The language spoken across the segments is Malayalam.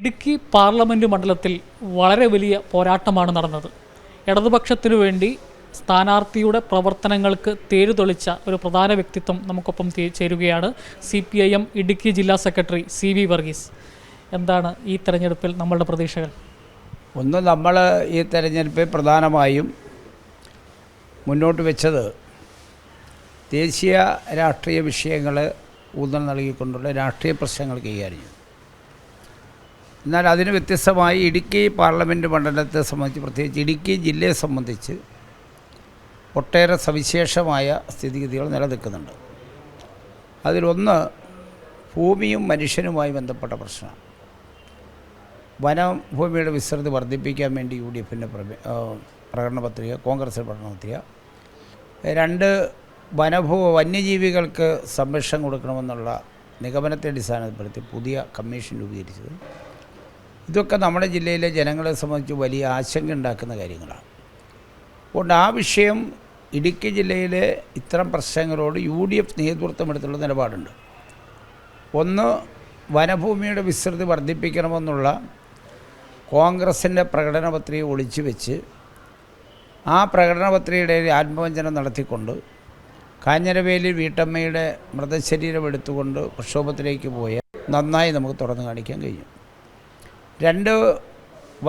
ഇടുക്കി പാർലമെന്റ് മണ്ഡലത്തിൽ വളരെ വലിയ പോരാട്ടമാണ് നടന്നത്. ഇടതുപക്ഷത്തിനു വേണ്ടി സ്ഥാനാർത്ഥിയുടെ പ്രവർത്തനങ്ങൾക്ക് തേരുതൊളിച്ച ഒരു പ്രധാന വ്യക്തിത്വം നമുക്കൊപ്പം ചേരുകയാണ് C P I M Idukki ജില്ലാ സെക്രട്ടറി സി വി വർഗീസ്. എന്താണ് ഈ തെരഞ്ഞെടുപ്പിൽ നമ്മളുടെ പ്രതീക്ഷകൾ? ഒന്ന് നമ്മൾ ഈ തെരഞ്ഞെടുപ്പിൽ പ്രധാനമായും മുന്നോട്ട് വെച്ചത് ദേശീയ രാഷ്ട്രീയ വിഷയങ്ങൾ ഊന്നൽ നൽകിക്കൊണ്ടുള്ള രാഷ്ട്രീയ പ്രശ്നങ്ങൾ കൈകാര്യം ചെയ്തു. എന്നാൽ അതിന് വ്യത്യസ്തമായി ഇടുക്കി പാർലമെന്റ് മണ്ഡലത്തെ സംബന്ധിച്ച് പ്രത്യേകിച്ച് ഇടുക്കി ജില്ലയെ സംബന്ധിച്ച് ഒട്ടേറെ സവിശേഷമായ സ്ഥിതിഗതികൾ നിലനിൽക്കുന്നുണ്ട്. അതിലൊന്ന് ഭൂമിയും മനുഷ്യനുമായി ബന്ധപ്പെട്ട പ്രശ്നമാണ്. വനഭൂമിയുടെ വിസ്തൃതി വർദ്ധിപ്പിക്കാൻ വേണ്ടി യു ഡി എഫിന്റെ പ്രകടന പത്രിക കോൺഗ്രസിന്റെ പ്രകടന പത്രിക രണ്ട് വനഭൂ വന്യജീവികൾക്ക് സംരക്ഷണം കൊടുക്കണമെന്നുള്ള നിഗമനത്തെ അടിസ്ഥാനപ്പെടുത്തി പുതിയ കമ്മീഷൻ രൂപീകരിച്ചത്. ഇതൊക്കെ നമ്മുടെ ജില്ലയിലെ ജനങ്ങളെ സംബന്ധിച്ച് വലിയ ആശങ്ക ഉണ്ടാക്കുന്ന കാര്യങ്ങളാണ്. അതുകൊണ്ട് ആ വിഷയം ഇടുക്കി ജില്ലയിലെ ഇത്തരം പ്രശ്നങ്ങളോട് യു ഡി എഫ് നേതൃത്വം എടുത്തുള്ള നിലപാടുണ്ട്. ഒന്ന് വനഭൂമിയുടെ വിസ്തൃതി വർദ്ധിപ്പിക്കണമെന്നുള്ള കോൺഗ്രസിന്റെ പ്രകടന പത്രിക ഒളിച്ചു വെച്ച് ആ പ്രകടന പത്രികയുടെ ആത്മവഞ്ചനം നടത്തിക്കൊണ്ട് കാഞ്ഞരവേലി വീട്ടമ്മയുടെ മൃതശരീരം എടുത്തുകൊണ്ട് പ്രക്ഷോഭത്തിലേക്ക് പോയ നന്നായി നമുക്ക് തുറന്നു കാണിക്കാൻ കഴിയും. രണ്ട്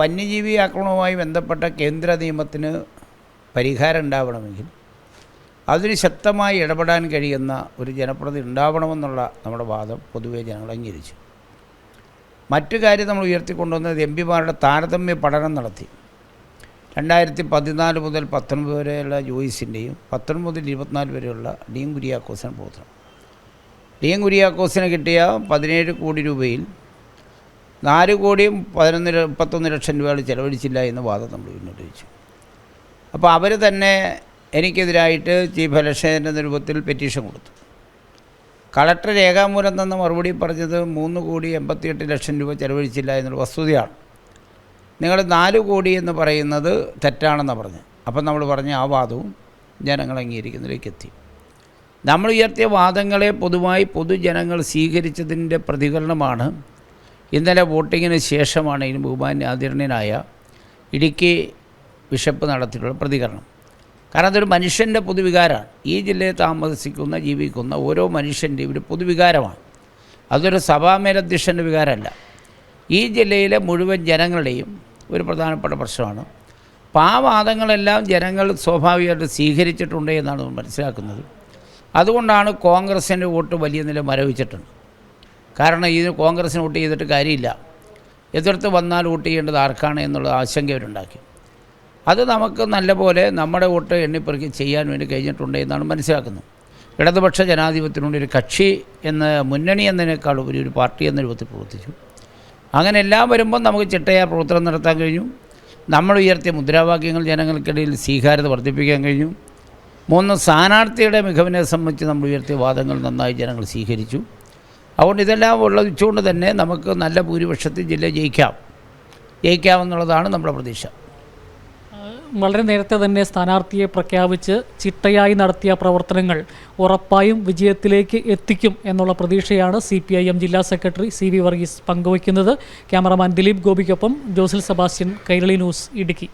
വന്യജീവി ആക്രമണവുമായി ബന്ധപ്പെട്ട കേന്ദ്ര നിയമത്തിന് പരിഹാരം ഉണ്ടാവണമെങ്കിൽ അതിന് ശക്തമായി ഇടപെടാൻ കഴിയുന്ന ഒരു ജനപ്രതി ഉണ്ടാവണമെന്നുള്ള നമ്മുടെ വാദം പൊതുവെ ജനങ്ങൾ അംഗീകരിച്ചു. മറ്റു കാര്യം നമ്മൾ ഉയർത്തിക്കൊണ്ടുവന്നത് എം പിമാരുടെ താരതമ്യ പഠനം നടത്തി. രണ്ടായിരത്തി പതിനാല് മുതൽ പത്തൊൻപത് വരെയുള്ള ജോയിസിന്റെയും പത്തൊൻപത് മുതൽ ഇരുപത്തിനാല് വരെയുള്ള ഡീൻ കുര്യാക്കോസിന് പോത്രം ഡീൻ കുര്യാക്കോസിന് കിട്ടിയ പതിനേഴ് കോടി രൂപയിൽ നാല് കോടിയും പതിനൊന്ന് മുപ്പത്തൊന്ന് ലക്ഷം രൂപകൾ ചിലവഴിച്ചില്ല എന്ന് വാദം നമ്മൾ മുന്നോട്ട് വെച്ചു അപ്പോൾ അവർ തന്നെ എനിക്കെതിരായിട്ട് ചീഫ് ഇലക്ഷന്റെ രൂപത്തിൽ പെറ്റീഷൻ കൊടുത്തു. കളക്ടർ രേഖാമൂലം തന്ന മറുപടി പറഞ്ഞത് മൂന്ന് കോടി എൺപത്തിയെട്ട് ലക്ഷം രൂപ ചിലവഴിച്ചില്ല എന്നുള്ള വസ്തുതയാണ്. നിങ്ങൾ നാല് കോടി എന്ന് പറയുന്നത് തെറ്റാണെന്നാണ് പറഞ്ഞത്. അപ്പം നമ്മൾ പറഞ്ഞ ആ വാദവും ജനങ്ങൾ അംഗീകരിക്കുന്നതിലേക്ക് എത്തി. നമ്മൾ ഉയർത്തിയ വാദങ്ങളെ പൊതുവായി പൊതുജനങ്ങൾ സ്വീകരിച്ചതിന്റെ പ്രതികരണമാണ് ഇന്നലെ വോട്ടിങ്ങിന് ശേഷമാണ് ഇതിന് ബഹുമാന്യ ആദരണീയനായ ഇടുക്കി ബിഷപ്പ് നടത്തിയിട്ടുള്ള പ്രതികരണം. കാരണം അതൊരു മനുഷ്യന്റെ പൊതുവികാരമാണ്. ഈ ജില്ലയിൽ താമസിക്കുന്ന ജീവിക്കുന്ന ഓരോ മനുഷ്യന്റെയും ഒരു പൊതുവികാരമാണ്. അതൊരു സഭാമേലധ്യക്ഷന്റെ വികാരമല്ല. ഈ ജില്ലയിലെ മുഴുവൻ ജനങ്ങളുടെയും ഒരു പ്രധാനപ്പെട്ട പ്രശ്നമാണ്. അപ്പോൾ ആ വാദങ്ങളെല്ലാം ജനങ്ങൾ സ്വാഭാവികമായിട്ട് സ്വീകരിച്ചിട്ടുണ്ട് എന്നാണ് മനസ്സിലാക്കുന്നത്. അതുകൊണ്ടാണ് കോൺഗ്രസിന്റെ വോട്ട് വലിയ നില മരവിച്ചിട്ടുണ്ട്. കാരണം ഇതിന് കോൺഗ്രസിന് വോട്ട് ചെയ്തിട്ട് കാര്യമില്ല. എതിർത്ത് വന്നാൽ വോട്ട് ചെയ്യേണ്ടത് ആർക്കാണ് എന്നുള്ള ആശങ്ക അവരുണ്ടാക്കി. അത് നമുക്ക് നല്ലപോലെ നമ്മുടെ വോട്ട് എണ്ണിപ്പെറുക്കി ചെയ്യാൻ വേണ്ടി കഴിഞ്ഞിട്ടുണ്ട് എന്നാണ് മനസ്സിലാക്കുന്നത്. ഇടതുപക്ഷ ജനാധിപത്യത്തിനുണ്ട് ഒരു കക്ഷി എന്ന മുന്നണി എന്നതിനേക്കാൾ ഉപരി ഒരു പാർട്ടി എന്ന രൂപത്തിൽ പ്രവർത്തിച്ചു. അങ്ങനെ എല്ലാം വരുമ്പോൾ നമുക്ക് ചിട്ടയായ പ്രവർത്തനം നടത്താൻ കഴിഞ്ഞു. നമ്മൾ ഉയർത്തിയ മുദ്രാവാക്യങ്ങൾ ജനങ്ങൾക്കിടയിൽ സ്വീകാര്യത വർദ്ധിപ്പിക്കാൻ കഴിഞ്ഞു. മൂന്ന് സ്ഥാനാർത്ഥിയുടെ മികവിനെ സംബന്ധിച്ച് നമ്മൾ ഉയർത്തിയ വാദങ്ങൾ നന്നായി ജനങ്ങൾ സ്വീകരിച്ചു. അതുകൊണ്ട് ഇതെല്ലാം ഉള്ളതുകൊണ്ട് തന്നെ നമുക്ക് നല്ല ഭൂരിപക്ഷത്തിൽ ജില്ല ജയിക്കാം. ജയിക്കാമെന്നുള്ളതാണ് നമ്മുടെ പ്രതീക്ഷ. വളരെ നേരത്തെ തന്നെ സ്ഥാനാർത്ഥിയെ പ്രഖ്യാപിച്ച് ചിട്ടയായി നടത്തിയ പ്രവർത്തനങ്ങൾ ഉറപ്പായും വിജയത്തിലേക്ക് എത്തിക്കും എന്നുള്ള പ്രതീക്ഷയാണ് സി പി ഐ എം ജില്ലാ സെക്രട്ടറി സി വി വർഗീസ് പങ്കുവയ്ക്കുന്നത്. ക്യാമറമാൻ ദിലീപ് ഗോപിക്കൊപ്പം ജോസിൽ സെബാസ്റ്റ്യൻ കൈരളി ന്യൂസ് ഇടുക്കി.